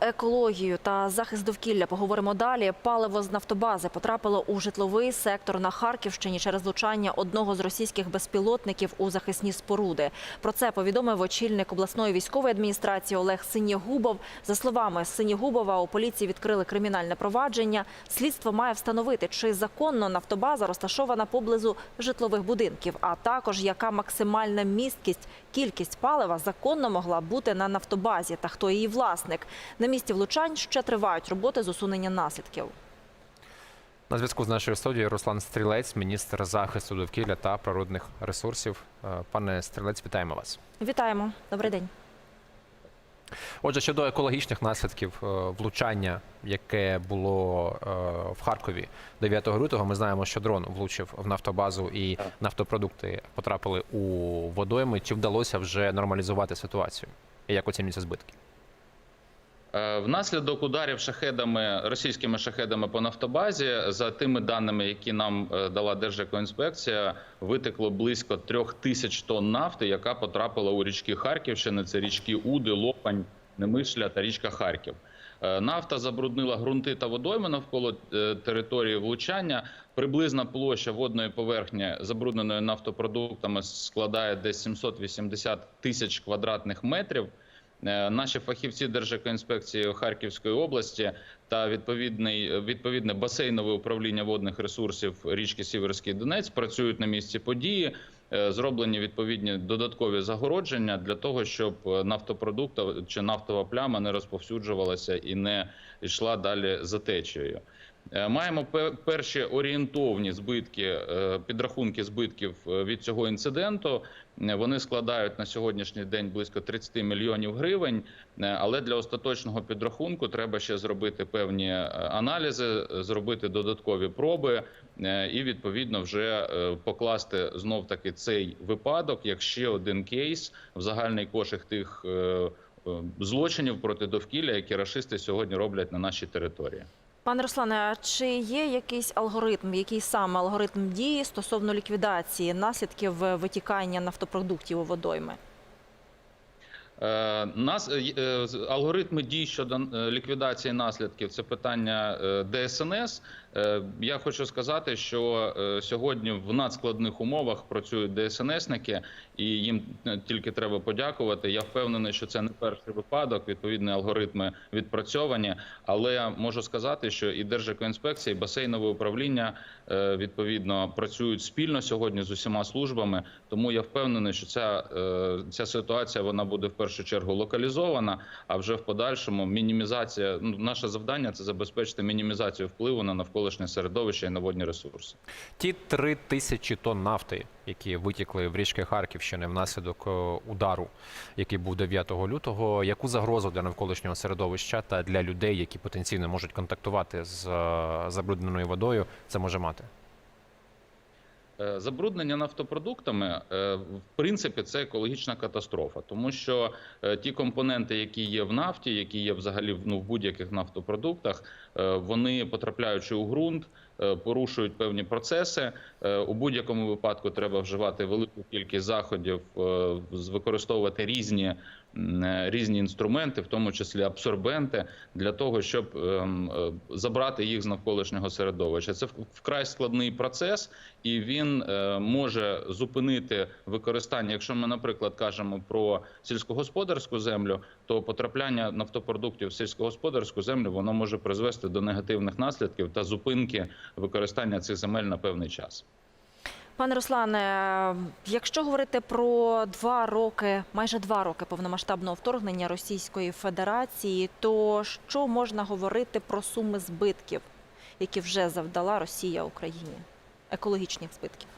Екологію та захист довкілля поговоримо далі. Паливо з нафтобази потрапило у житловий сектор на Харківщині через влучання одного з російських безпілотників у захисні споруди. Про це повідомив очільник обласної військової адміністрації Олег Синєгубов. За словами Синєгубова, у поліції відкрили кримінальне провадження. Слідство має встановити, чи законно нафтобаза розташована поблизу житлових будинків, а також яка максимальна місткість, кількість палива законно могла бути на нафтобазі та хто її власник. На місці влучань ще тривають роботи з усунення наслідків. На зв'язку з нашою студією Руслан Стрілець, міністр захисту довкілля та природних ресурсів. Е, Пане Стрілець, вітаємо вас. Вітаємо. Добрий день. Отже, щодо екологічних наслідків е, влучання, яке було е, в Харкові 9 лютого, ми знаємо, що дрон влучив в нафтобазу і нафтопродукти потрапили у водойми. Чи вдалося вже нормалізувати ситуацію? І як оцінюються збитки? Е, Внаслідок ударів шахедами російськими шахедами по нафтобазі, за тими даними, які нам е, дала Держекоінспекція, витекло близько трьох тисяч тонн нафти, яка потрапила у річки Харківщини. Це річки Уди, Лопань, Немишля та річка Харків. Е, Нафта забруднила ґрунти та водойми навколо території влучання. Приблизна площа водної поверхні забрудненої нафтопродуктами складає десь 780 тисяч квадратних метрів. Е, Наші фахівці Держекоінспекції Харківської області та відповідний відповідне басейнове управління водних ресурсів річки Сіверський Донець працюють на місці події. Е, Зроблені відповідні додаткові загородження для того, щоб нафтопродукт чи нафтова пляма не розповсюджувалася і не йшла далі за течією. Е, Маємо пе- перші орієнтовні збитки, е, підрахунки збитків е, від цього інциденту. Вони складають на сьогоднішній день близько 30 мільйонів гривень. Але для остаточного підрахунку треба ще зробити певні аналізи, зробити додаткові проби і відповідно вже покласти знов таки цей випадок як ще один кейс в загальний кошик тих злочинів проти довкілля, які рашисти сьогодні роблять на нашій території. Пане Руслане, а чи є якийсь алгоритм, який саме алгоритм дії стосовно ліквідації наслідків витікання нафтопродуктів у водойми? Е, Нас е, е, алгоритми дій щодо е, ліквідації наслідків це питання е, ДСНС. Е, Я хочу сказати, що е, сьогодні в надскладних умовах працюють ДСНСники, і їм е, тільки треба подякувати. Я впевнений, що це не перший випадок. Відповідні алгоритми відпрацьовані. Але можу сказати, що і Держекоінспекція, і басейнове управління відповідно працюють спільно сьогодні з усіма службами. Тому я впевнений, що ця, ця ситуація вона буде в першу чергу локалізована. А вже в подальшому мінімізація. Ну, наше завдання це забезпечити мінімізацію впливу на навколишнє середовище і на водні ресурси. Ті три тисячі тонн нафти, які витікли в річки Харківщини внаслідок е, удару, який був 9 лютого, яку загрозу для навколишнього середовища та для людей, які потенційно можуть контактувати з е, забрудненою водою, це може мати? Е, Забруднення нафтопродуктами, е, в принципі, це екологічна катастрофа, тому що е, ті компоненти, які є в нафті, які є взагалі ну, в будь-яких нафтопродуктах, вони потрапляючи у ґрунт, порушують певні процеси. Е, У будь-якому випадку треба вживати велику кількість заходів, е, використовувати різні. е, Різні інструменти, в тому числі абсорбенти, для того, щоб ем, е, забрати їх з навколишнього середовища. Це вкрай складний процес, і він е, може зупинити використання. Якщо ми, наприклад, кажемо про сільськогосподарську землю, то потрапляння нафтопродуктів в сільськогосподарську землю воно може призвести до негативних наслідків та зупинки використання цих земель на певний час. Пане Руслане, якщо говорити про два роки, майже два роки повномасштабного вторгнення Російської Федерації, то що можна говорити про суми збитків, які вже завдала Росія Україні? Екологічних збитків?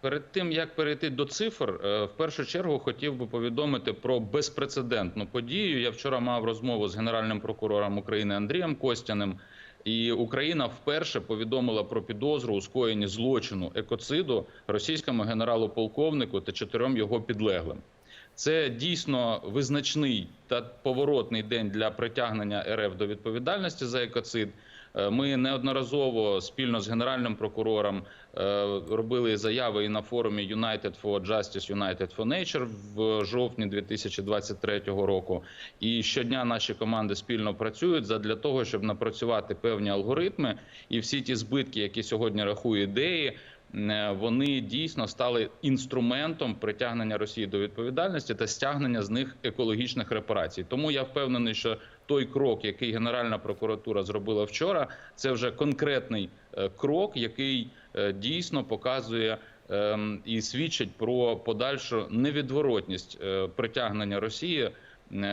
Перед тим як перейти до цифр, е, в першу чергу хотів би повідомити про безпрецедентну подію. Я вчора мав розмову з генеральним прокурором України Андрієм Костяним. І Україна вперше повідомила про підозру у скоєнні злочину екоциду російському генералу-полковнику та чотирьом його підлеглим. Це дійсно визначний та поворотний день для притягнення РФ до відповідальності за екоцид. Е, Ми неодноразово спільно з генеральним прокурором е, робили заяви і на форумі United for Justice, United for Nature в жовтні 2023 року. І щодня наші команди спільно працюють для того, щоб напрацювати певні алгоритми і всі ті збитки, які сьогодні рахує ідеї. е, Вони дійсно стали інструментом притягнення Росії до відповідальності та стягнення з них екологічних репарацій. Тому я впевнений, що той крок, який Генеральна прокуратура зробила вчора, це вже конкретний е, крок, який е, дійсно показує ем, і свідчить про подальшу невідворотність е, притягнення Росії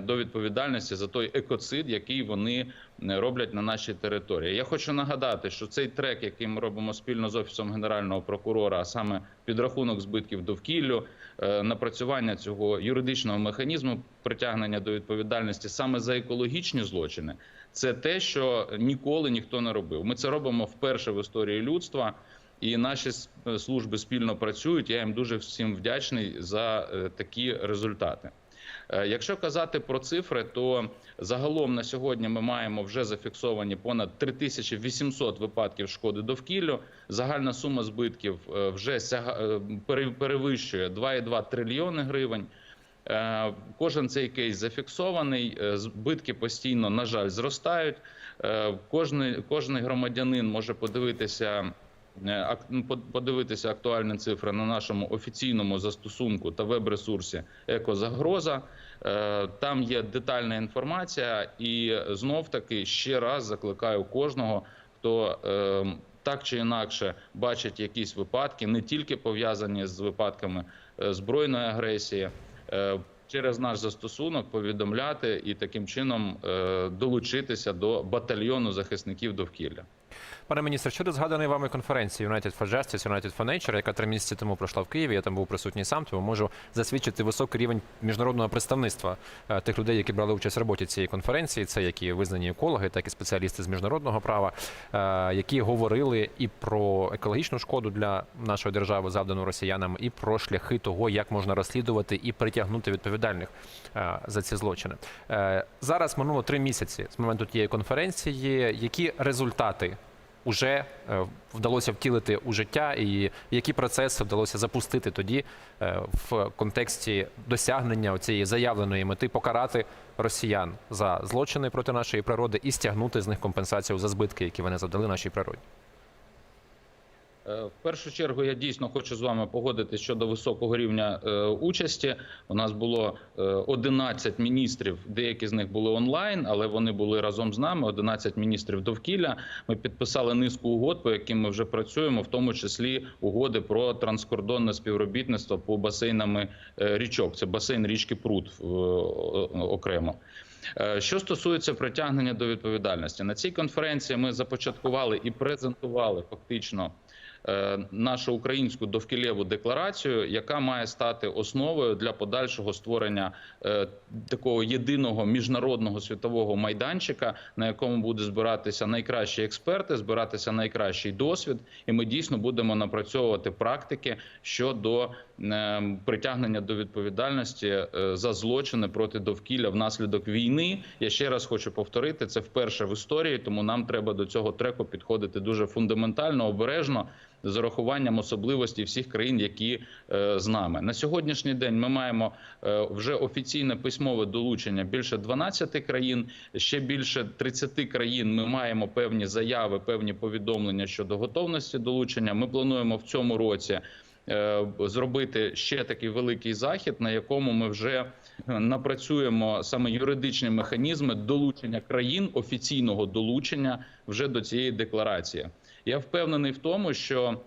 до відповідальності за той екоцид, який вони роблять на нашій території. Я хочу нагадати, що цей трек, який ми робимо спільно з офісом генерального прокурора, а саме підрахунок збитків довкіллю, е, напрацювання цього юридичного механізму притягнення до відповідальності саме за екологічні злочини, це те, що ніколи ніхто не робив. Ми це робимо вперше в історії людства. І наші служби спільно працюють. Я їм дуже всім вдячний за е, такі результати. Е, Якщо казати про цифри, то загалом на сьогодні ми маємо вже зафіксовані понад 3800 випадків шкоди довкіллю. Загальна сума збитків е, вже е, пере- перевищує 2,2 трильйони гривень. Кожен цей кейс зафіксований. Збитки постійно, на жаль, зростають. Кожний, кожний громадянин може подивитися. Е, ну, подивитися актуальні цифри на нашому офіційному застосунку та веб-ресурсі Екозагроза. Е, Там є детальна інформація, і знов таки ще раз закликаю кожного, хто е, так чи інакше бачить якісь випадки, не тільки пов'язані з випадками збройної агресії. Через наш застосунок повідомляти і таким чином долучитися до батальйону захисників довкілля. Пане міністр, щодо згаданої вами конференції United for Justice, United for Nature, яка три місяці тому пройшла в Києві, я там був присутній сам, тому можу засвідчити високий рівень міжнародного представництва е, тих людей, які брали участь в роботі цієї конференції. Це як і визнані екологи, так і спеціалісти з міжнародного права, е, які говорили і про екологічну шкоду для нашої держави, завдану росіянам, і про шляхи того, як можна розслідувати і притягнути відповідальних е, за ці злочини. Зараз минуло три місяці з моменту тієї конференції. Які результати уже е, вдалося втілити у життя, і які процеси вдалося запустити тоді е, в контексті досягнення цієї заявленої мети покарати росіян за злочини проти нашої природи і стягнути з них компенсацію за збитки, які вони завдали нашій природі. Е, В першу чергу я дійсно хочу з вами погодитися щодо високого рівня е, участі. У нас було е, 11 міністрів, деякі з них були онлайн, але вони були разом з нами. 11 міністрів довкілля. Ми підписали низку угод, по яким ми вже працюємо, в тому числі угоди про транскордонне співробітництво по басейнами е, річок. Це басейн річки Прут е, окремо. Е, Що стосується притягнення до відповідальності, на цій конференції ми започаткували і презентували фактично е, нашу українську довкілєву декларацію, яка має стати основою для подальшого створення е, такого єдиного міжнародного світового майданчика, на якому буде збиратися найкращі експерти, збиратися найкращий досвід, і ми дійсно будемо напрацьовувати практики щодо е, притягнення до відповідальності е, за злочини проти довкілля внаслідок війни. Я ще раз хочу повторити, це вперше в історії, тому нам треба до цього треку підходити дуже фундаментально, обережно. З урахуванням особливостей всіх країн, які е, з нами на сьогоднішній день ми маємо е, вже офіційне письмове долучення більше 12 країн. Ще більше 30 країн. Ми маємо певні заяви, певні повідомлення щодо готовності долучення. Ми плануємо в цьому році е, зробити ще такий великий захід, на якому ми вже напрацюємо саме юридичні механізми долучення країн офіційного долучення вже до цієї декларації. Я впевнений в тому, що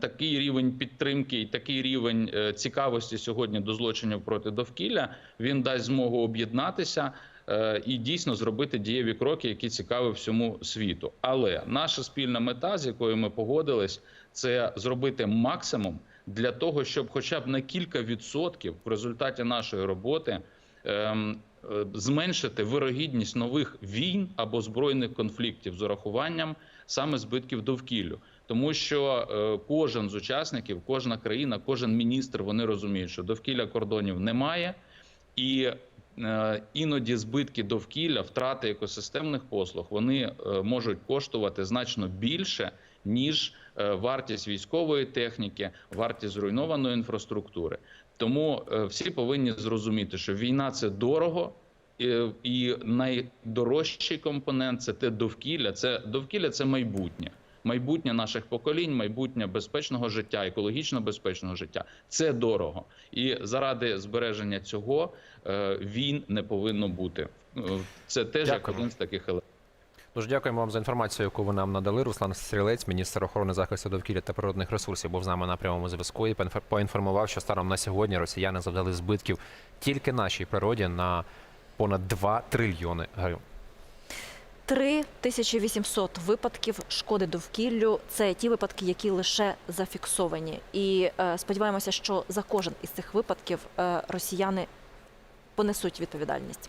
такий рівень підтримки і такий рівень е, цікавості сьогодні до злочинів проти довкілля він дасть змогу об'єднатися. е, І дійсно зробити дієві кроки, які цікаві всьому світу. Але наша спільна мета, з якою ми погодились, це зробити максимум для того, щоб, хоча б на кілька відсотків в результаті нашої роботи ем, зменшити вирогідність нових війн або збройних конфліктів з урахуванням саме збитків довкіллю, тому що е, кожен з учасників, кожна країна, кожен міністр вони розуміють, що довкілля кордонів немає, і е, іноді збитки довкілля, втрати екосистемних послуг, вони е, можуть коштувати значно більше, ніж е, вартість військової техніки, вартість зруйнованої інфраструктури. Тому е, всі повинні зрозуміти, що війна це дорого. І- найдорожчий компонент це те довкілля. Це довкілля це майбутнє. Майбутнє наших поколінь, майбутнє безпечного життя, екологічно безпечного життя. Це дорого. І заради збереження цього е, війн не повинно бути. Е, Це теж як один з таких елементів. Дуже дякуємо вам за інформацію, яку ви нам надали. Руслан Стрілець, міністр охорони захисту довкілля та природних ресурсів, був з нами на прямому зв'язку і поінформував, що станом на сьогодні росіяни завдали збитків тільки нашій природі на понад 2 трильйони гривень. 3800 випадків шкоди довкіллю це ті випадки, які лише зафіксовані. І е, сподіваємося, що за кожен із цих випадків е, росіяни понесуть відповідальність.